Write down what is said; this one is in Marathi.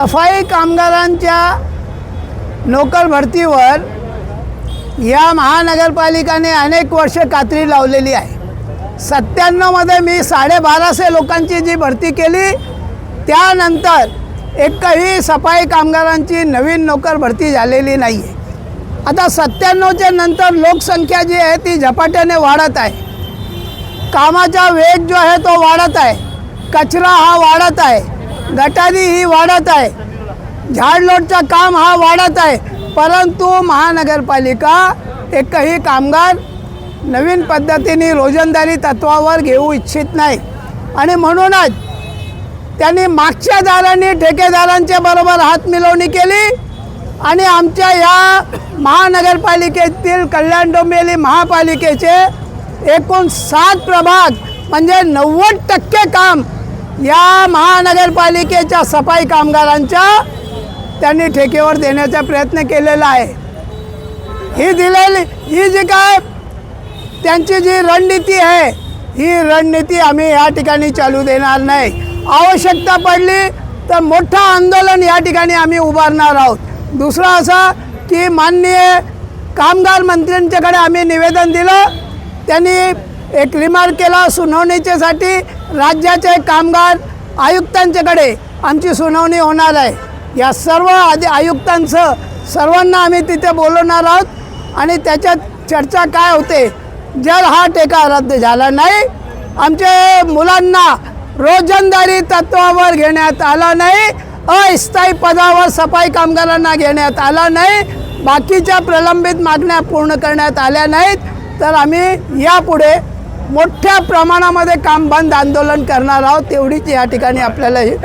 सफाई कामगारांच्या नोकर भरतीवर या महानगरपालिकाने अनेक वर्ष कात्री लावलेली आहे. सत्त्याण्णवमध्ये मी साडेबाराशे लोकांची जी भरती केली त्यानंतर एकही सफाई कामगारांची नवीन नोकर भरती झालेली नाही आहे आता सत्त्याण्णवच्या नंतर लोकसंख्या जी आहे ती झपाट्याने वाढत आहे. कामाचा वेग जो आहे तो वाढत आहे. कचरा हा वाढत आहे. गटारी ही वाढत आहे. झाडलोटचं काम हा वाढत आहे. परंतु महानगरपालिका एकही कामगार नवीन पद्धतीने रोजंदारी तत्वावर घेऊ इच्छित नाही. आणि म्हणूनच त्यांनी मागच्या दारांनी ठेकेदारांच्या बरोबर हात मिळवणी केली आणि आमच्या या महानगरपालिकेतील कल्याण डोंबिवली महापालिकेचे एकूण सात प्रभाग म्हणजे नव्वद टक्के काम या महानगरपालिकेच्या सफाई कामगारांच्या त्यांनी ठेकेवर देण्याचा प्रयत्न केलेला आहे. ही दिलेली ही जी काय त्यांची जी रणनीती आहे ही रणनीती आम्ही या ठिकाणी चालू देणार नाही. आवश्यकता पडली तर मोठं आंदोलन या ठिकाणी आम्ही उभारणार आहोत. दुसरं असं की माननीय कामगार मंत्र्यांच्याकडे आम्ही निवेदन दिलं त्यांनी एक रिमार्क केला सुनावणीच्यासाठी राज्याचे कामगार आयुक्तांच्याकडे आमची सुनावणी होणार आहे. या सर्व आधी आयुक्तांचं सर्वांना आम्ही तिथे बोलवणार आहोत आणि त्याच्यात चर्चा काय होते जर हा टेका रद्द झाला नाही आमच्या मुलांना रोजंदारी तत्वावर घेण्यात आला नाही अस्थायी पदावर सफाई कामगारांना घेण्यात आला नाही बाकीच्या प्रलंबित मागण्या पूर्ण करण्यात आल्या नाहीत तर आम्ही यापुढे मोठ्या प्रमाणामध्ये काम बंद आंदोलन करणार आहोत तेवढीच या ठिकाणी आपल्याला हे